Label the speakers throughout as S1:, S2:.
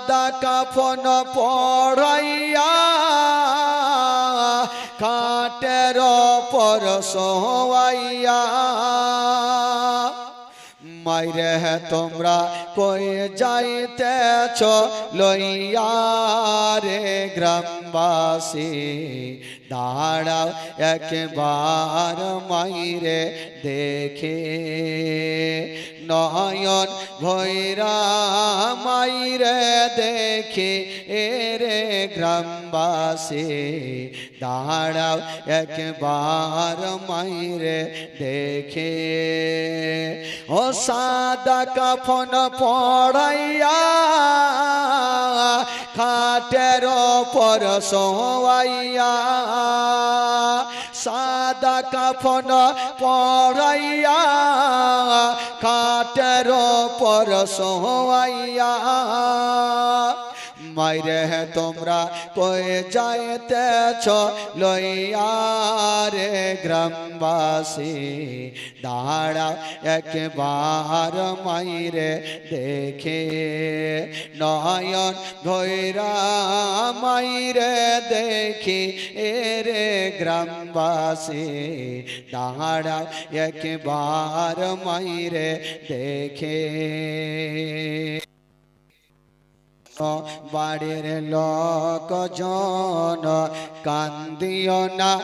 S1: সাদা কাফন পড়াইয়া কাটের পর সোয়াইয়া মাইরে তোমরা কই যাইতেছ লইয়া রে গ্রামবাসী? দাঁড়াও একবার মাইরে দেখে। নয়ন ভৈরা মাইরে দেখে এরে গ্রামবাসী, দাঁড়াও একবার মাইরে দেখে। ও সাদা কাফন পড়াইয়া, খাটের পর সোয়াইয়া সাদা কাফন পড়াইয়া খাটের পর সোয়াইয়া মাইরে তোমরা কই যাইতেছ লইয়া রে গ্রামবাসী, দাঁড়া একবার মাইরে দেখে। নয়ন ধৈরা মাইরে দেখি এরে গ্রামবাসী, দাঁড়া একবার মাইরে দেখে। বাড়ির লোক জন কান্দিও না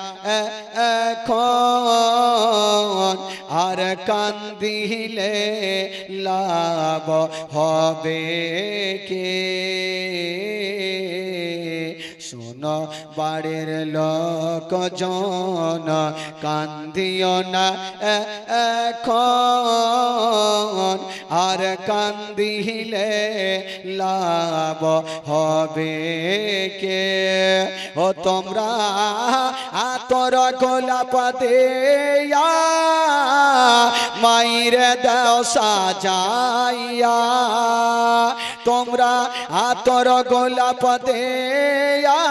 S1: এখন আর কান্দিলে লাভ হবে কে? শোনো, বাড়ির লোক জন কান্দিও না, এ- এখন আর কান্দিলে লাভ হবে কে? ও তোমরা আতর গোলাপ দেয়া মাইরে দাও সাজাইয়া। তোমরা আতর গোলাপ দেয়া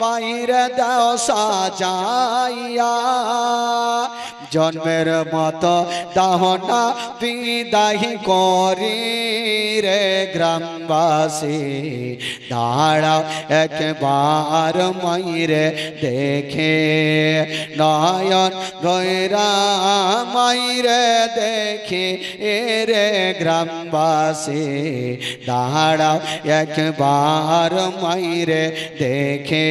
S1: মাইরে দাও সাজাইয়া। জন্মের মতো দাহনা বিদায় করি রে গ্রামবাসী। দাঁড়াও একবার মাইরে দেখে। নয়ন গৈরা মাইরে দেখে এ রে গ্রামবাসী। দাঁড়াও একবার মাইরে দেখে।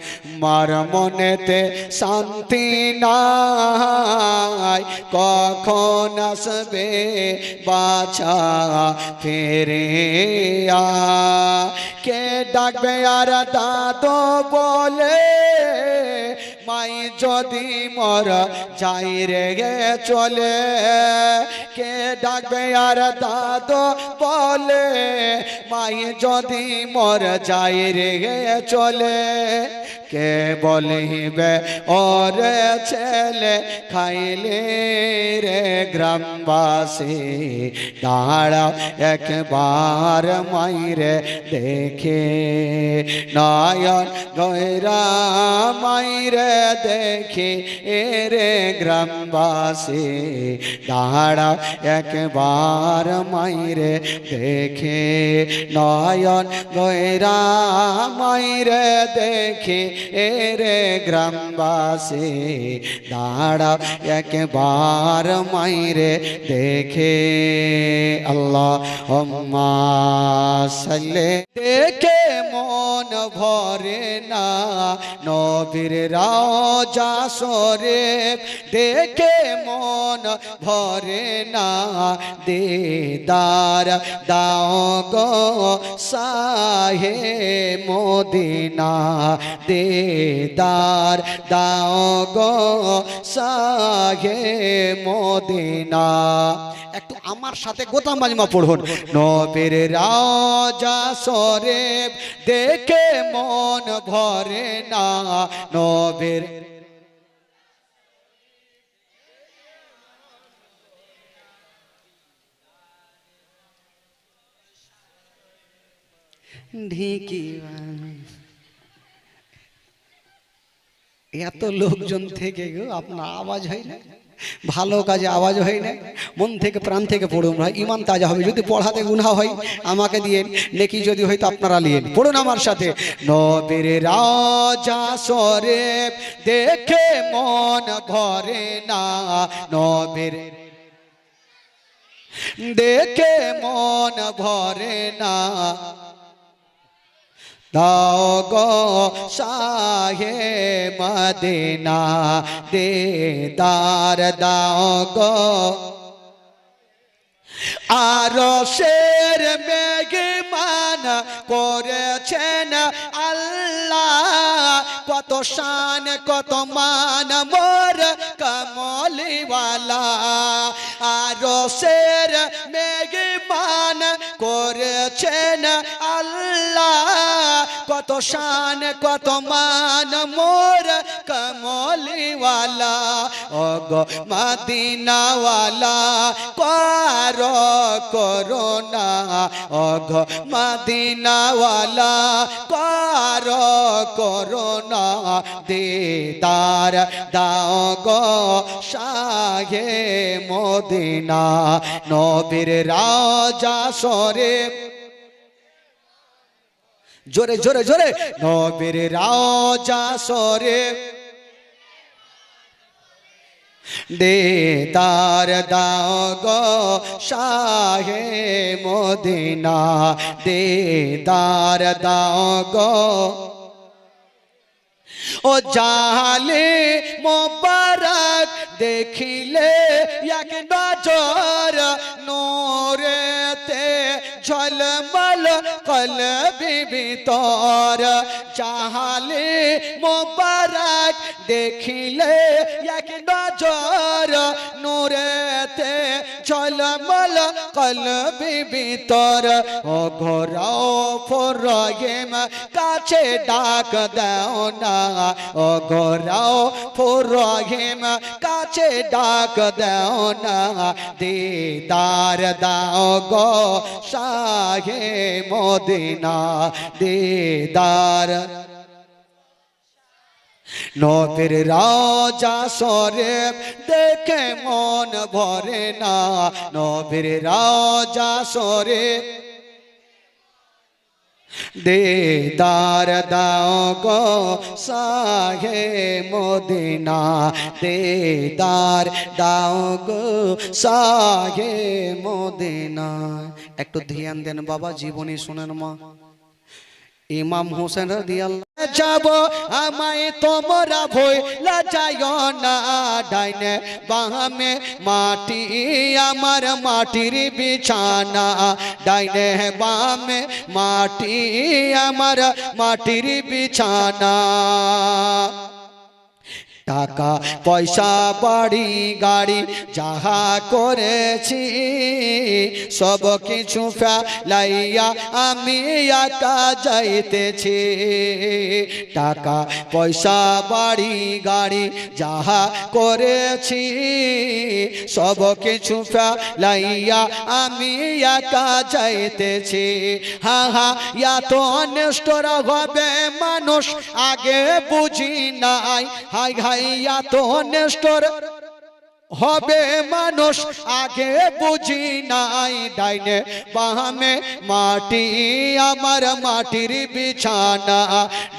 S1: মার মনেতে শান্তি নাই। কখন আসবে বাছা ফেরে কে ডাকবে আর দাদো বলে, মাই যদি মর যাই রে গে চলে। কে ডাকবে আর দাদো বলে, মাই যদি মর যাই রে গে চলে। কে বলিবে, ওরে ছেলে খাইলে রে গ্রামবাসী, দাঁড়াও একবার মাইরে দেখে। নয়ন গৈরা মাইরে দেখে এ রে গ্রামবাসী, দাঁড়াও একবার মাইরে দেখে। নয়ন গৈরা মাইরে দেখে এ রে গ্রামবাসী দাঁড়াও একবার মাইরে দেখে আল্লাহ সাল্লে দেখে মন ভরে না। নবীর রাজা সরে দেখে মন ভরে না। দিদার দাও গো সাহে মদিনা। দেদার দাও গো সাহে মদিনা। একটু আমার সাথে গোতা মাজমা পড়ুন। নবের রাজা সরে দেখে মন ভরে না। নবের এত লোকজন থেকে গো, আপনার আওয়াজ হয় না? ভালো কাজে আওয়াজ হয় না। মন থেকে প্রাণ থেকে পড়ুন ভাই ইমান তাজা হবে। যদি পড়াতে গুণা হয়, আমাকে দিয়ে নেকি যদি হয়তো আপনারা নিয়েন। পড়ুন আমার সাথে। নবীর রাজা সরে দেখে মন ভরে না। নবীর দেখে মন ভরে না। দাও গো শাহে মদিনা দেদার দাও গো আর শের মেঘমান করেছেন কত শান কত মান মোর কমলিওয়ালা। আর শের মেঘমান করেছেন আল্লাহ। কত শান, কত মান মোর কমলিওয়ালা ও গো মদিনাওয়ালা কর করোনা ও গো মদিনাওয়ালা কর করোনা, দিদার দাও গো শাহে মদিনা, নবীর রাজা সরে। জোরে জোরে জোরে, নবীর রাজা সরে। দেদার দাও গো শাহে মদিনা। দেদার দাও গো ও জালে মোবারক দেখিলে এক নজর নোরেতে ঝলমল কলবি ভিতর চাহালে মোবারক দেখিলে এক নজর, নোরেতে ঝলমল কলবি ভিতর। ও ঘোরাও ফরগেম কাছে ডাক দাও না। ও ঘোরাও ফরগেম কাছে ডাক দাও না। দিদার দাও গো শাহে মদিনা দেদার। নদীর রাজা সরে দেখে মন ভরে না। নবীর রাজা সরে দেদার দাও গো সাহে মদিনা। দেদার দাও গো সাহে মদিনা। একটু ধ্যান দেন বাবা, জীবনী শুনেন মা। ইমাম হোসেন রাদিয়াল্লাহু যাব আমায় তোমরা ভয় লাজায় না ডাইনে বামে মাটি আমার মাটির বিছানা। ডাইনে বামে মাটি আমার মাটির বিছানা। টাকা, পয়সা, বাড়ি, গাড়ি যাহা করেছি, সব কিছু ফেলাইয়া আমি একা যাইতেছি। টাকা, পয়সা, বাড়ি, গাড়ি যাহা করেছি, সব কিছু ফেলাইয়া আমি একা যাইতেছি। হা হা ইয়া তো অনিষ্টর হবে মানুষ আগে বুঝি নাই। হাই হাই এত অনিষ্টর হবে মানুষ, আগে বুঝি নাই ডাইনে বামে মাটি, আমার মাটির বিছানা।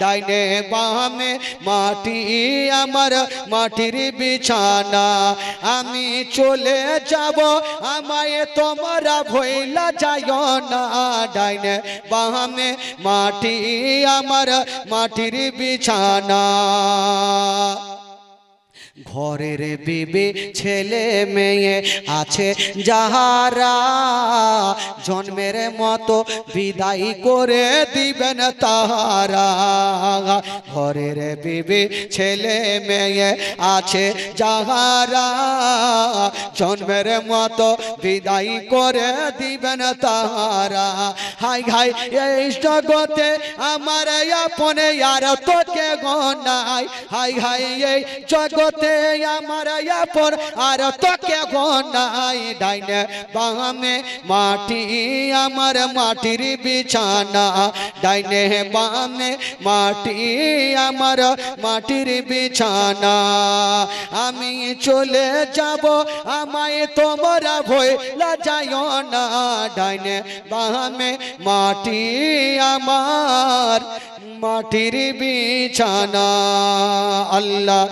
S1: ডাইনে বামে মাটি, আমার মাটির বিছানা। আমি চলে যাব, আমায় তোমরা ভইলা যায় না। ডাইনে বামে মাটি, আমার মাটির বিছানা। ঘরের বিবি, ছেলে মেয়ে আছে যাহারা জন্মের মতো বিদায় করে দিবেন তাহারা। ঘরের বিবি, ছেলে মেয়ে আছে যাহারা জন্মের মতো বিদায় করে দিবেন তাহারা। হাই হাই, এই জগতে আমার আপনে আর তোকে গনাই হাই হাই, এই জগতে জগতে আমার আপন আর তোকে গনাই ডাইনে বামে মাটি, আমার মাটির বিছানা। ডাইনে বামে মাটি, আমার মাটির বিছানা। আমি চলে যাব, আমায় তোমরা ভয় লাজাইও না। ডাইনে বামে মাটি, আমার মাটির বিছানা আল্লাহ